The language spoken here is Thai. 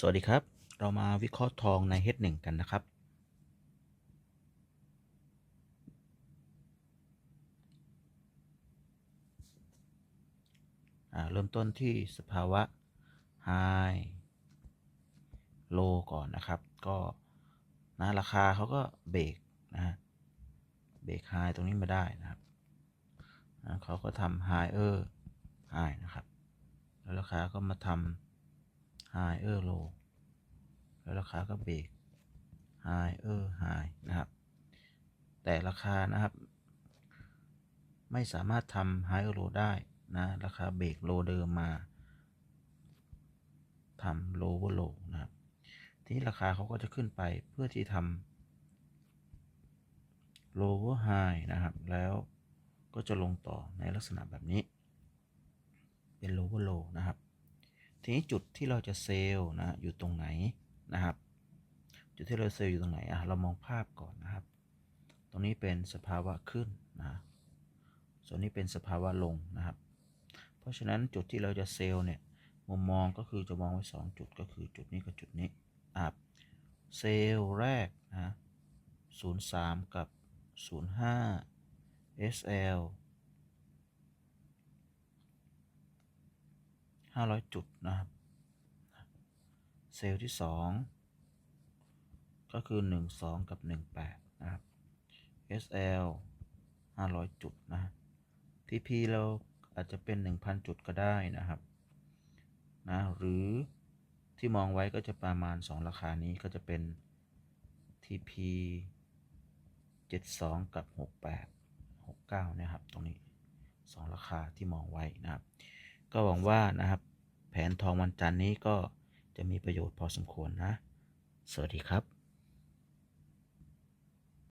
สวัสดีครับ เรามาวิเคราะห์ทองใน H1 กันนะครับ เริ่มต้นที่สภาวะ High Low ก่อนนะครับ ก็นะราคาเขาก็เบรกนะฮะ เบรก High ตรงนี้มาได้นะครับนะเขาก็ทำ Higher High นะครับ แล้วราคาก็มาทำ Higher Low แล้วราคาก็เบรก Higher High นะครับ แต่ราคานะครับ ไม่สามารถทำ Higher Low ได้นะ ราคาเบรกโลเดิมมาทำ lower low นะครับ ทีนี้ราคาเขาก็จะขึ้นไปเพื่อที่ทำ lower high นะครับ แล้วก็จะลงต่อในลักษณะแบบนี้ เป็น lower low นะครับ ทีนี้จุดที่เราจะเซลล์นะอยู่ตรงไหนนะครับ จุดที่เราเซลล์อยู่ตรงไหนอะเรามองภาพก่อนนะครับ ตรงนี้เป็นสภาวะขึ้นนะส่วนนี้เป็นสภาวะลงนะครับ เพราะฉะนั้นจุดที่เราจะเซลล์เนี่ยมุมมองก็คือจะมองไว้ 2 จุดก็คือจุดนี้กับจุดนี้อะเซลล์แรกนะ03 กับ 05 SL 500จุดนะครับ เซลล์ที่2ก็คือ12กับ18นะครับ SL 500จุดนะ TP เราอาจจะเป็น1,000จุดก็ได้นะครับนะหรือที่มองไว้ก็จะประมาณ 2 ราคานี้ก็จะเป็น TP 72 กับ 68 69 นะครับ ตรงนี้ 2 ราคาที่มองไว้นะครับ ก็หวังว่านะครับ แผนทองวันจันทร์นี้ก็จะมีประโยชน์พอสมควรนะ สวัสดีครับ